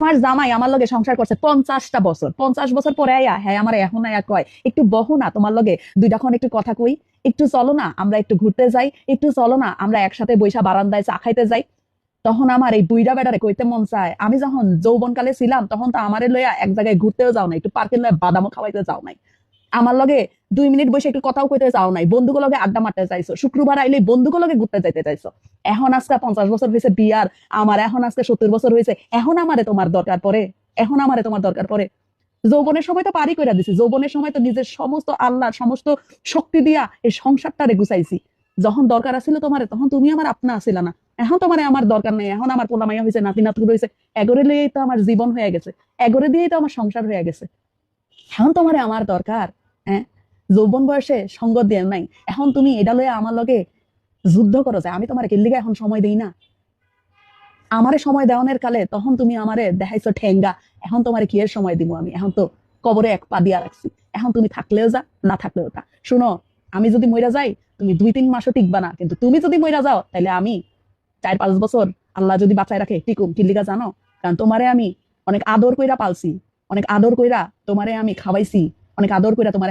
আমার জামাই আমার লগে সংসার করছে পঞ্চাশটা বছর। পঞ্চাশ বছর পরে আয়া হ্যাঁ আমার এখন আয়া কয়, একটু বহো না, তোমার লগে দুইটাক্ষণ একটু কথা কই, একটু চলো না, আমরা একটু ঘুরতে যাই, একটু চলো না, আমরা একসাথে বৈশা বারান্দায় চা খাইতে যাই। তখন আমার এই বুইরা বেড়ারে কইতে মন চায়, আমি যখন যৌবনকালে ছিলাম, তখন তো আমারে লইয়া এক জায়গায় ঘুরতেও যাও না একটু পার্কে লইয়া বাদামও খাওয়াইতে যাও নাই। আমার লগে দুই মিনিট বসে একটু কথাও কইতে যাও নাই বন্ধুগুলো লগে আড্ডা মারতে চাইছো, শুক্রবার আইলে বন্ধুগুলো লগে ঘুরতে যাইতে চাইছো। এখন আজকে পঞ্চাশ বছর হয়েছে বিয়ার, আমার এখন আজকে সত্তর বছর হয়েছে এখন আমারে তোমার দরকার পড়ে, এখন আমারে তোমার দরকার পড়ে। যৌবনের সময় তো পারি কইরা দিছি, যৌবনের সময় তো নিজের সমস্ত আল্লাহ সমস্ত শক্তি দিয়া এই সংসারটারে গুছাইছি। যখন দরকার আছিল তোমারে, তখন তুমি আমার আপনা আসিলা না। এখন তোমারে আমার দরকার নেই, এখন আমার পোলা মাইয়া হয়েছে নাতি নাতুর হয়েছে এগরে লিয়েই তো আমার জীবন হয়ে গেছে, এগরে দিয়েই তো আমার সংসার হয়ে গেছে। এখন তোমারে আমার দরকার হ্যাঁ? যৌবন বয়সে সঙ্গ দিয়ে নাই। এখন তুমি এটা লয়ে আমার লগে যুদ্ধ করো যে, আমি তোমার কিল্লিগা এখন সময় দেই না। আমারে সময় দেওয়ানের কালে তখন তুমি আমারে দেখাইছো ঠেঙ্গা। এখন তোমারে কি এর সময় দিব আমি? এখন তো কবরে এক পা দিয়া রাখছি। এখন তুমি থাকলেও যা, না থাকলেও তা। শুনো, আমি যদি মইরা যাই, তুমি দুই তিন মাসও টিকবা না। কিন্তু তুমি যদি মইরা যাও তাহলে আমি চার পাঁচ বছর আল্লাহ যদি বাঁচায় রাখে, টিকুম। কিল্লিগা জানো? কারণ তোমারে আমি অনেক আদর কইরা পালছি। অনেক আদর কইরা তোমারে আমি খাওয়াইছি অনেক আদর কইরা তোমারে